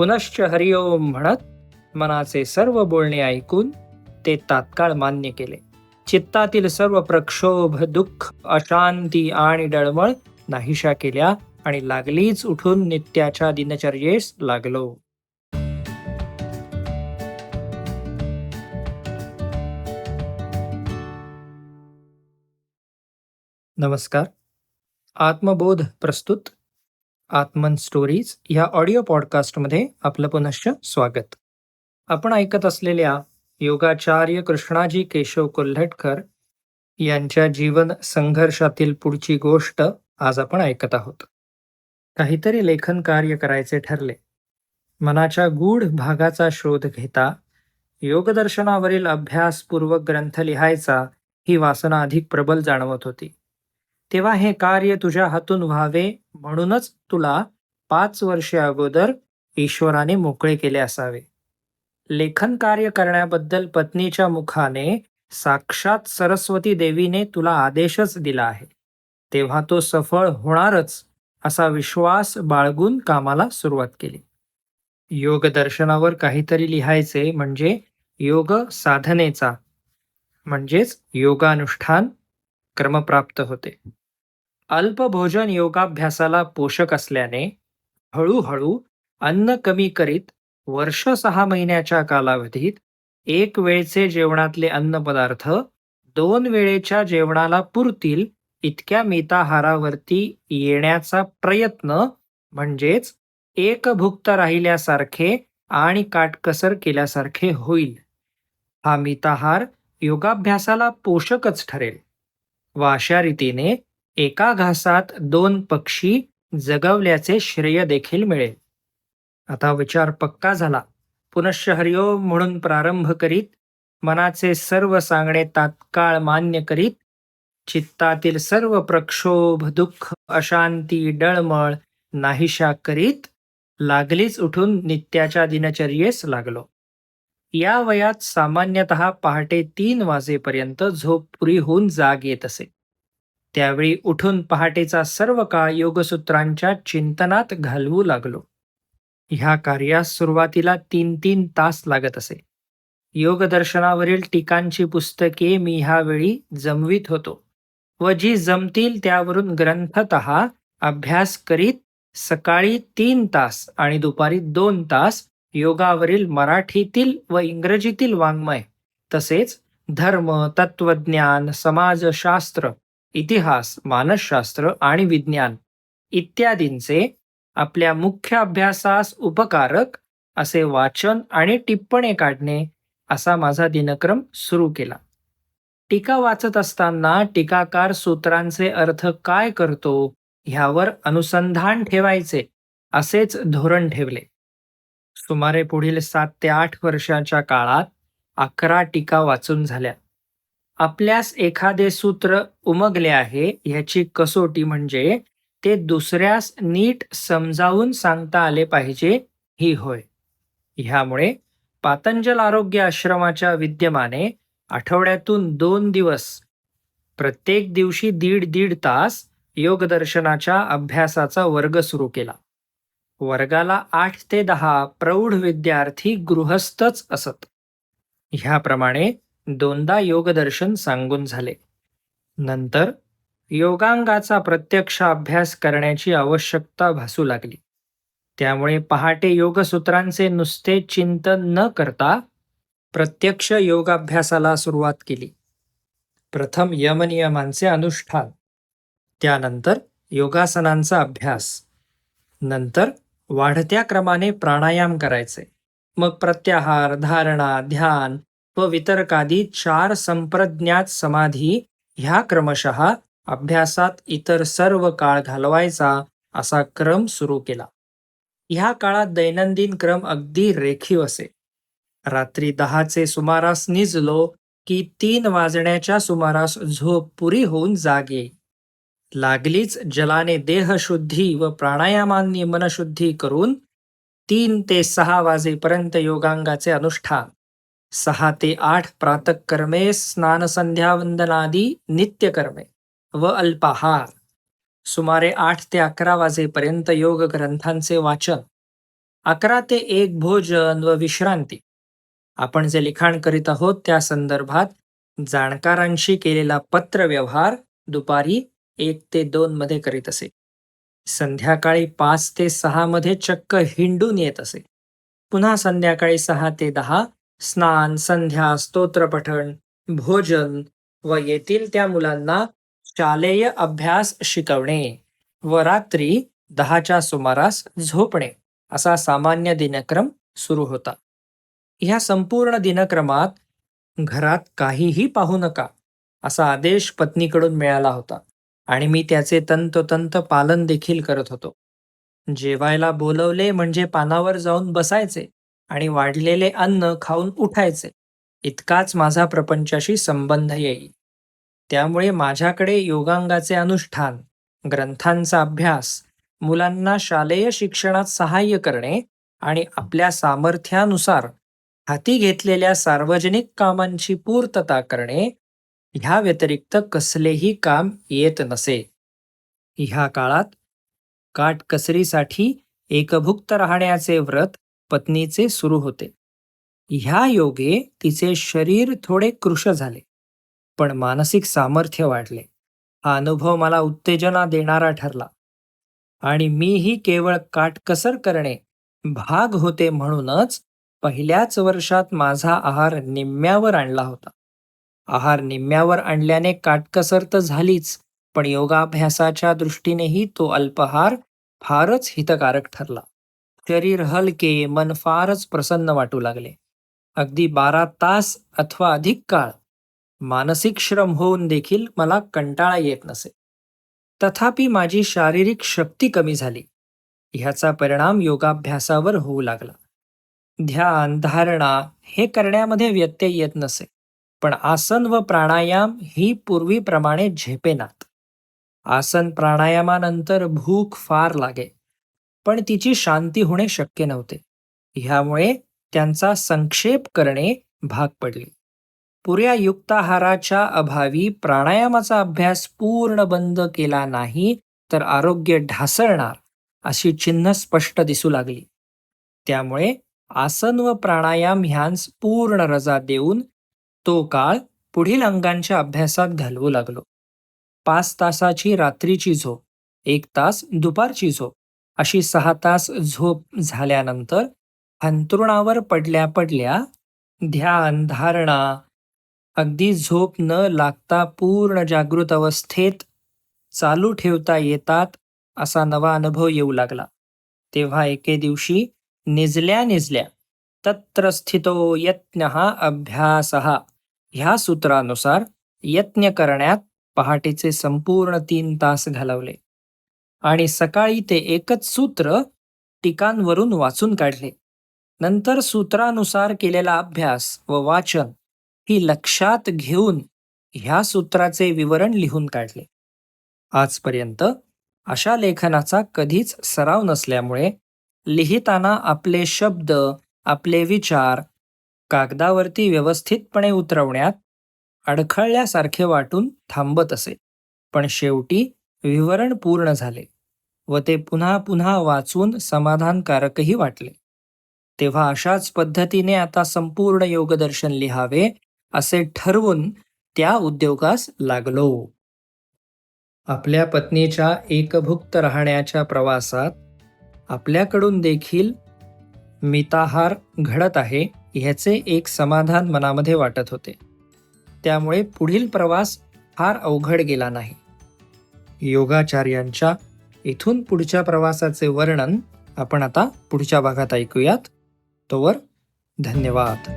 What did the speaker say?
पुनश्च हरिओम म्हणत मनाचे सर्व बोलणे ऐकून ते तात्काळ मान्य केले. चित्तातील सर्व प्रक्षोभ दुःख अशांती आणि डळमळ नाहीशा केल्या आणि लागलीच उठून नित्याच्या दिनचर्येस लागलो. नमस्कार. आत्मबोध प्रस्तुत आत्मन स्टोरीज या ऑडिओ पॉडकास्टमध्ये आपलं पुनश्च स्वागत. आपण ऐकत असलेल्या योगाचार्य कृष्णाजी केशव कोल्हटकर यांच्या जीवन संघर्षातील पुढची गोष्ट आज आपण ऐकत आहोत. काहीतरी लेखन कार्य करायचे ठरले. मनाच्या गूढ भागाचा शोध घेता योगदर्शनावरील अभ्यासपूर्वक ग्रंथ लिहायचा ही वासना अधिक प्रबल जाणवत होती. तेव्हा हे कार्य तुझ्या हातून व्हावे म्हणूनच तुला पाच वर्षे अगोदर ईश्वराने मोकळे केले असावे. लेखन कार्य करण्याबद्दल पत्नीच्या मुखाने साक्षात सरस्वती देवीने तुला आदेशच दिला आहे. तेव्हा तो सफळ होणारच असा विश्वास बाळगून कामाला सुरुवात केली. योग दर्शनावर काहीतरी लिहायचे म्हणजे योग साधनेचा म्हणजेच योगानुष्ठान क्रमप्राप्त होते. अल्पभोजन योगाभ्यासाला पोषक असल्याने हळूहळू अन्न कमी करीत वर्ष सहा महिन्याच्या कालावधीत एक वेळचे जेवणातले अन्नपदार्थ दोन वेळेच्या जेवणाला पुरतील इतक्या मिताहारावरती येण्याचा प्रयत्न म्हणजेच एकभुक्त राहिल्यासारखे आणि काटकसर केल्यासारखे होईल. हा मिताहार योगाभ्यासाला पोषकच ठरेल. व अशा रीतीने एका घासात दोन पक्षी जगवल्याचे श्रेय देखील मिळेल. आता विचार पक्का झाला. पुनश्च हरिओम म्हणून प्रारंभ करीत मनाचे सर्व सांगणे तात्काळ मान्य करीत चित्तातील सर्व प्रक्षोभ दुःख अशांती डळमळ नाहीशा करीत लागलीच उठून नित्याच्या दिनचर्येस लागलो. या वयात सामान्यतः पहाटे तीन वाजेपर्यंत झोप पुरी होऊन जाग येत असे. त्यावेळी उठून पहाटेचा सर्व काळ योगसूत्रांच्या चिंतनात घालवू लागलो. ह्या कार्यास सुरुवातीला तीन तीन तास लागत असे. योगदर्शनावरील टीकांची पुस्तके मी ह्यावेळी जमवीत होतो व जी जमतील त्यावरून ग्रंथत अभ्यास करीत सकाळी तीन तास आणि दुपारी दोन तास योगावरील मराठीतील व इंग्रजीतील वाङ्मय तसेच धर्म तत्वज्ञान समाजशास्त्र इतिहास मानसशास्त्र आणि विज्ञान इत्यादींचे आपल्या मुख्य अभ्यासास उपकारक असे वाचन आणि टिप्पणे काढणे असा माझा दिनक्रम सुरू केला. टीका वाचत असताना टीकाकार सूत्रांचे अर्थ काय करतो ह्यावर अनुसंधान ठेवायचे असेच धोरण ठेवले. सुमारे पुढील सात ते आठ वर्षाच्या काळात अकरा टीका वाचून झाल्या. आपल्यास एखादे सूत्र उमगले आहे ह्याची कसोटी म्हणजे ते दुसऱ्यास नीट समजावून सांगता आले पाहिजे ही होय. ह्यामुळे पातंजल आरोग्य आश्रमाच्या विद्यमाने आठवड्यातून दोन दिवस प्रत्येक दिवशी दीड दीड तास योगदर्शनाच्या अभ्यासाचा वर्ग सुरू केला. वर्गाला आठ ते दहा प्रौढ विद्यार्थी गृहस्थच असत. ह्याप्रमाणे दोनदा योगदर्शन सांगून झाले. नंतर योगांगाचा प्रत्यक्ष अभ्यास करण्याची आवश्यकता भासू लागली. त्यामुळे पहाटे योगसूत्रांचे नुसते चिंतन न करता प्रत्यक्ष योगाभ्यासाला सुरुवात केली. प्रथम यमनियमांचे अनुष्ठान त्यानंतर योगासनांचा अभ्यास नंतर वाढत्या क्रमाने प्राणायाम करायचे. मग प्रत्याहार धारणा ध्यान व वितर्कादी चार संप्रज्ञात समाधी ह्या क्रमशः अभ्यासात इतर सर्व काळ घालवायचा असा क्रम सुरू केला. ह्या काळात दैनंदिन क्रम अगदी रेखीव असे. रात्री दहाचे सुमारास निजलो की तीन वाजण्याच्या सुमारास झोप पुरी होऊन जाग. येई लागलीच जलाने देहशुद्धी व प्राणायामांनी मनशुद्धी करून तीन ते सहा वाजेपर्यंत योगांगाचे अनुष्ठान. सहा ते आठ प्रातकर्मे स्नानसंध्यावंदनादी नित्यकर्मे व अल्पाहार. सुमारे आठ ते अकरा वाजेपर्यंत योग ग्रंथांचे वाचन. अकरा ते एक भोजन व विश्रांती. आपण जे लिखाण करीत आहोत त्या संदर्भात जाणकारांशी केलेला पत्रव्यवहार दुपारी एक ते दोन मध्ये करीत असे. संध्याकाळी पाच ते सहा मध्ये चक्क हिंडून येत असे. पुन्हा संध्याकाळी सहा ते दहा स्नान संध्या स्तोत्रपठण भोजन व येथील त्या मुलांना शालेय अभ्यास शिकवणे व रात्री दहाच्या सुमारास झोपणे असा सामान्य दिनक्रम सुरू होता. ह्या संपूर्ण दिनक्रमात घरात काहीही पाहू नका असा आदेश पत्नीकडून मिळाला होता. आणि मी त्याचे तंतोतंत पालन देखील करत होतो. जेवायला बोलवले म्हणजे पानावर जाऊन बसायचे आणि वाढलेले अन्न खाऊन उठायचे. इतकाच माझा प्रपंचाशी संबंध येईल. त्यामुळे माझ्याकडे योगांगाचे अनुष्ठान ग्रंथांचा अभ्यास मुलांना शालेय शिक्षणात सहाय्य करणे आणि आपल्या सामर्थ्यानुसार हाती घेतलेल्या सार्वजनिक कामांची पूर्तता करणे ह्या व्यतिरिक्त कसलेही काम येत नसे. ह्या काळात काटकसरीसाठी एकभुक्त राहण्याचे व्रत पत्नीचे सुरू होते. ह्या योगे तिचे शरीर थोडे कृश झाले पण मानसिक सामर्थ्य वाढले. हा अनुभव मला उत्तेजना देणारा ठरला. आणि मीही केवळ काटकसर करणे भाग होते म्हणूनच पहिल्याच वर्षात माझा आहार निम्म्यावर आणला होता. आहार निम्म्यावर आणल्याने काटकसर तर झालीच पण योगाभ्यासाच्या दृष्टीनेही तो अल्पहार फारच हितकारक ठरला. शरीर हलके मन फारच प्रसन्न वाटू लागले. अगदी बारा तास अथवा अधिक काळ. मानसिक श्रम होऊन देखील मला कंटाळा येत नसे. तथापि माझी शारीरिक शक्ती कमी झाली. ह्याचा परिणाम योगाभ्यासावर होऊ लागला. ध्यान धारणा हे करण्यामध्ये व्यत्यय येत नसे. पण आसन व प्राणायाम ही पूर्वीप्रमाणे झेपेनात. आसन प्राणायामानंतर भूक फार लागे पण तिची शांती होणे शक्य नव्हते. ह्यामुळे त्यांचा संक्षेप करणे भाग पडले. पुऱ्या युक्ताहाराच्या अभावी प्राणायामाचा अभ्यास पूर्ण बंद केला नाही तर आरोग्य ढासळणार अशी चिन्ह स्पष्ट दिसू लागली. त्यामुळे आसन व प्राणायाम ह्यांस पूर्ण रजा देऊन तो काळ पुढील अंगांच्या अभ्यासात घालवू लागलो. पाच तासाची रात्रीची झोप एक तास दुपारची झोप अशी सहा तास झोप झाल्यानंतर अंतरुणावर पडल्या पडल्या ध्यान धारणा अगदी झोप न लागता पूर्ण जागृत अवस्थेत चालू ठेवता येतात असा नवा अनुभव येऊ लागला. तेव्हा एके दिवशी निजल्या निजल्या तत्र स्थितो यत्न हा अभ्यास। ह्या सूत्रानुसार यत्न करण्यात पहाटेचे संपूर्ण तीन तास घालवले आणि सकाळी ते एकच सूत्र टिकांवरून वाचून काढले. नंतर सूत्रानुसार केलेला अभ्यास व वाचन ही लक्षात घेऊन ह्या सूत्राचे विवरण लिहून काढले. आजपर्यंत अशा लेखनाचा कधीच सराव नसल्यामुळे लिहिताना आपले शब्द आपले विचार कागदावरती व्यवस्थितपणे उतरवण्यात अडखळल्यासारखे वाटून थांबत असे. पण शेवटी विवरण पूर्ण झाले व ते पुन्हा पुन्हा वाचून समाधानकारकही वाटले. तेव्हा अशाच पद्धतीने आता संपूर्ण योगदर्शन लिहावे असे ठरवून त्या उद्योगास लागलो. आपल्या पत्नीच्या एकभुक्त राहण्याच्या प्रवासात आपल्याकडून देखील मिताहार घडत आहे ह्याचे एक समाधान मनामध्ये वाटत होते. त्यामुळे पुढील प्रवास फार अवघड गेला नाही. योगाचार्यांच्या इथून पुढच्या प्रवासाचे वर्णन आपण आता पुढच्या भागात ऐकूयात. तोवर धन्यवाद.